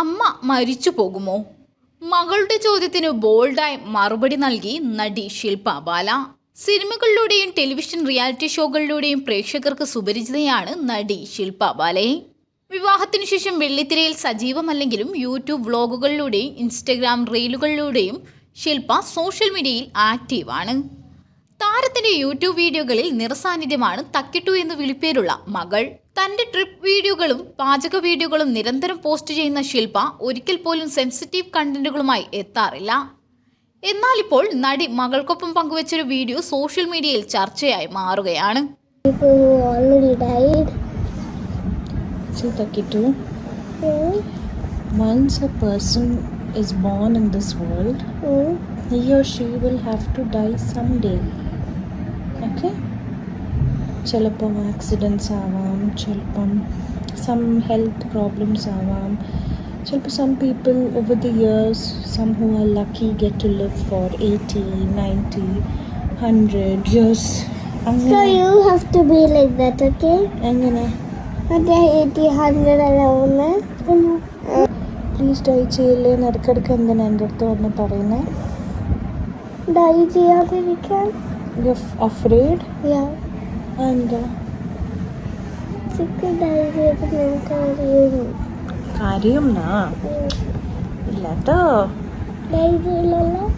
അമ്മ മരിച്ചു പോകുമോ? മകളുടെ ചോദ്യത്തിന് ബോൾഡായി മറുപടി നൽകി നടി ശില്പ ബാല. സിനിമകളിലൂടെയും ടെലിവിഷൻ റിയാലിറ്റി ഷോകളിലൂടെയും പ്രേക്ഷകർക്ക് സുപരിചിതയാണ് നടി ശില്പ ബാലയെ. വിവാഹത്തിനു ശേഷം വെള്ളിത്തിരയിൽ സജീവമല്ലെങ്കിലും യൂട്യൂബ് വ്ളോഗുകളിലൂടെയും ഇൻസ്റ്റഗ്രാം റീലുകളിലൂടെയും ശില്പ സോഷ്യൽ മീഡിയയിൽ ആക്റ്റീവാണ്. താരത്തിന്റെ യൂട്യൂബ് വീഡിയോകളിൽ നിറസാന്നിധ്യമാണ് തക്കിട്ടു എന്ന് വിളിപ്പേരുള്ള മകൾ. തന്റെ ട്രിപ്പ് വീഡിയോകളും പാചക വീഡിയോകളും നിരന്തരം പോസ്റ്റ് ചെയ്യുന്ന ശില്പ ഒരിക്കൽ പോലും സെൻസിറ്റീവ് കണ്ടന്റുകളുമായി എത്താറില്ല. എന്നാൽ ഇപ്പോൾ നടി മകൾക്കൊപ്പം പങ്കുവച്ചൊരു വീഡിയോ സോഷ്യൽ മീഡിയയിൽ ചർച്ചയായി മാറുകയാണ്. once a person is born in this world, mm, he or she will have to die someday. Okay? ചിലപ്പം ആക്സിഡൻസ് ആവാം ചിലപ്പം സം ഹെൽത്ത് പ്രോബ്ലംസ് ആവാം ചിലപ്പോൾ some people over the years some who are lucky get to live for eighty ninety hundred years So അങ്ങനെ you have to be like that, okay? എങ്ങനെ Not 80, 100 around. Please dye ചെയ്യില്ലേ എന്ന് ഇടയ്ക്കിടയ്ക്ക് എന്തിനാ എന്റെ അടുത്ത് വന്ന് പറയുന്നത് ഡൈ ചെയ്യാതിരിക്കാൻ. You afraid. എന്താ? ചിക്ക് ഡൈ ചെയ്ത് നമുക്ക് കാര്യം ഇല്ല കേട്ടോ ഡൈ ചെയ്യില്ലല്ലോ.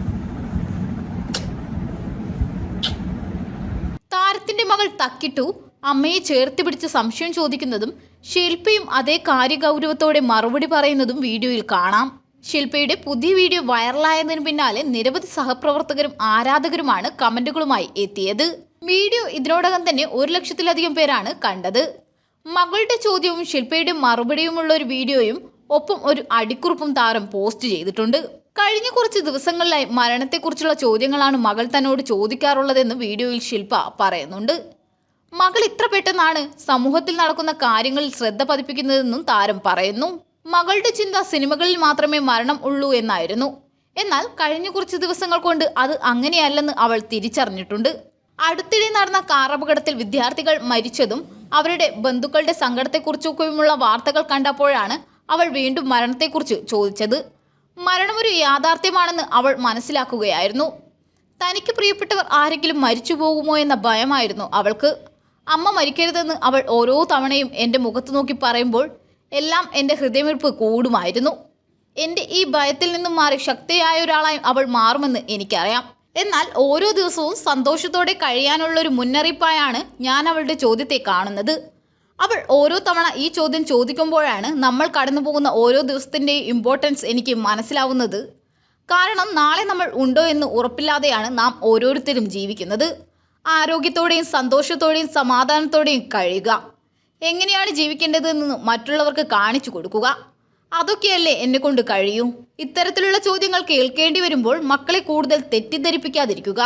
താരത്തിന്റെ മകൾ തക്കിട്ടു അമ്മയെ ചേർത്ത് പിടിച്ച് സംശയം ചോദിക്കുന്നതും ശില്പയും അതേ കാര്യഗൗരവത്തോടെ മറുപടി പറയുന്നതും വീഡിയോയിൽ കാണാം. ശില്പയുടെ പുതിയ വീഡിയോ വൈറലായതിനു പിന്നാലെ നിരവധി സഹപ്രവർത്തകരും ആരാധകരുമാണ് കമന്റുകളുമായി എത്തിയത്. വീഡിയോ ഇതിനോടകം തന്നെ ഒരു ലക്ഷത്തിലധികം പേരാണ് കണ്ടത്. മകളുടെ ചോദ്യവും ശില്പയുടെ മറുപടിയുമുള്ള ഒരു വീഡിയോയും ഒപ്പം ഒരു അടിക്കുറിപ്പും താരം പോസ്റ്റ് ചെയ്തിട്ടുണ്ട്. കഴിഞ്ഞ കുറച്ച് ദിവസങ്ങളിലായി മരണത്തെക്കുറിച്ചുള്ള ചോദ്യങ്ങളാണ് മകൾ തന്നോട് ചോദിക്കാറുള്ളതെന്ന് വീഡിയോയിൽ ശില്പ പറയുന്നുണ്ട്. മകൾ ഇത്ര പെട്ടെന്നാണ് സമൂഹത്തിൽ നടക്കുന്ന കാര്യങ്ങളിൽ ശ്രദ്ധ പതിപ്പിക്കുന്നതെന്നും താരം പറയുന്നു. മകളുടെ ചിന്ത സിനിമകളിൽ മാത്രമേ മരണം ഉള്ളൂ എന്നായിരുന്നു. എന്നാൽ കഴിഞ്ഞ കുറച്ച് ദിവസങ്ങൾ കൊണ്ട് അത് അങ്ങനെയല്ലെന്ന് അവൾ തിരിച്ചറിഞ്ഞിട്ടുണ്ട്. അടുത്തിടെ നടന്ന കാർ അപകടത്തിൽ വിദ്യാർത്ഥികൾ മരിച്ചതും അവരുടെ ബന്ധുക്കളുടെ സങ്കടത്തെക്കുറിച്ചൊക്കെയുമുള്ള വാർത്തകൾ കണ്ടപ്പോഴാണ് അവൾ വീണ്ടും മരണത്തെക്കുറിച്ച് ചോദിച്ചത്. മരണമൊരു യാഥാർത്ഥ്യമാണെന്ന് അവൾ മനസ്സിലാക്കുകയായിരുന്നു. തനിക്ക് പ്രിയപ്പെട്ടവർ ആരെങ്കിലും മരിച്ചു പോകുമോ എന്ന ഭയമായിരുന്നു അവൾക്ക്. അമ്മ മരിക്കരുതെന്ന് അവൾ ഓരോ തവണയും എന്റെ മുഖത്ത് നോക്കി പറയുമ്പോൾ എല്ലാം എന്റെ ഹൃദയമിടിപ്പ് കൂടുമായിരുന്നു. എന്റെ ഈ ഭയത്തിൽ നിന്നും മാറി ശക്തിയായ ഒരാളായി അവൾ മാറുമെന്ന് എനിക്കറിയാം. എന്നാൽ ഓരോ ദിവസവും സന്തോഷത്തോടെ കഴിയാനുള്ളൊരു മുന്നറിയിപ്പായാണ് ഞാൻ അവളുടെ ചോദ്യത്തെ കാണുന്നത്. അവൾ ഓരോ തവണ ഈ ചോദ്യം ചോദിക്കുമ്പോഴാണ് നമ്മൾ കടന്നു പോകുന്ന ഓരോ ദിവസത്തിന്റെയും ഇമ്പോർട്ടൻസ് എനിക്ക് മനസ്സിലാവുന്നത്. കാരണം നാളെ നമ്മൾ ഉണ്ടോ എന്ന് ഉറപ്പില്ലാതെയാണ് നാം ഓരോരുത്തരും ജീവിക്കുന്നത്. ആരോഗ്യത്തോടെയും സന്തോഷത്തോടെയും സമാധാനത്തോടെയും കഴിയുക. എങ്ങനെയാണ് ജീവിക്കേണ്ടതെന്ന് മറ്റുള്ളവർക്ക് കാണിച്ചു കൊടുക്കുക. അതൊക്കെയല്ലേ എന്നെ കൊണ്ട് കഴിയൂ. ഇത്തരത്തിലുള്ള ചോദ്യങ്ങൾ കേൾക്കേണ്ടി വരുമ്പോൾ മക്കളെ കൂടുതൽ തെറ്റിദ്ധരിപ്പിക്കാതിരിക്കുക.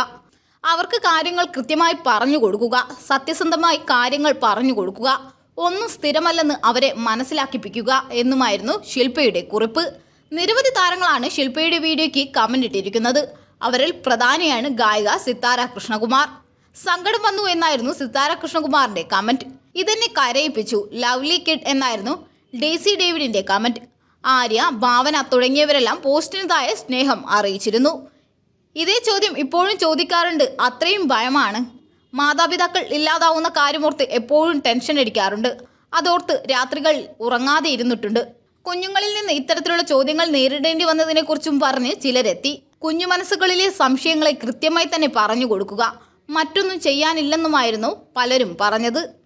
അവർക്ക് കാര്യങ്ങൾ കൃത്യമായി പറഞ്ഞു കൊടുക്കുക. സത്യസന്ധമായി കാര്യങ്ങൾ പറഞ്ഞു കൊടുക്കുക. ഒന്നും സ്ഥിരമല്ലെന്ന് അവരെ മനസ്സിലാക്കിപ്പിക്കുക എന്നുമായിരുന്നു ശില്പയുടെ കുറിപ്പ്. നിരവധി താരങ്ങളാണ് ശില്പയുടെ വീഡിയോയ്ക്ക് കമന്റ് ഇട്ടിരിക്കുന്നത്. അവരിൽ പ്രധാനിയാണ് ഗായിക സിത്താര കൃഷ്ണകുമാർ. സങ്കടം വന്നു എന്നായിരുന്നു സിതാര കൃഷ്ണകുമാറിന്റെ കമന്റ് ഇതെന്നെ കരയിപ്പിച്ചു. ലവ്ലി കിഡ് എന്നായിരുന്നു ഡേസി ഡേവിഡിന്റെ കമന്റ് ആര്യ ഭാവന തുടങ്ങിയവരെല്ലാം പോസ്റ്റിനതായ സ്നേഹം അറിയിച്ചിരുന്നു. ഇതേ ചോദ്യം ഇപ്പോഴും ചോദിക്കാറുണ്ട്. അത്രയും ഭയമാണ്. മാതാപിതാക്കൾ ഇല്ലാതാവുന്ന കാര്യമോർത്ത് എപ്പോഴും ടെൻഷൻ അടിക്കാറുണ്ട്. അതോർത്ത് രാത്രികൾ ഉറങ്ങാതെ ഇരുന്നിട്ടുണ്ട്. കുഞ്ഞുങ്ങളിൽ നിന്ന് ഇത്തരത്തിലുള്ള ചോദ്യങ്ങൾ നേരിടേണ്ടി വന്നതിനെക്കുറിച്ചും പറഞ്ഞ് ചിലരെത്തി. കുഞ്ഞു മനസ്സുകളിലെ സംശയങ്ങളെ കൃത്യമായി തന്നെ പറഞ്ഞു കൊടുക്കുക. മറ്റൊന്നും ചെയ്യാനില്ലെന്നുമായിരുന്നു പലരും പറഞ്ഞത്.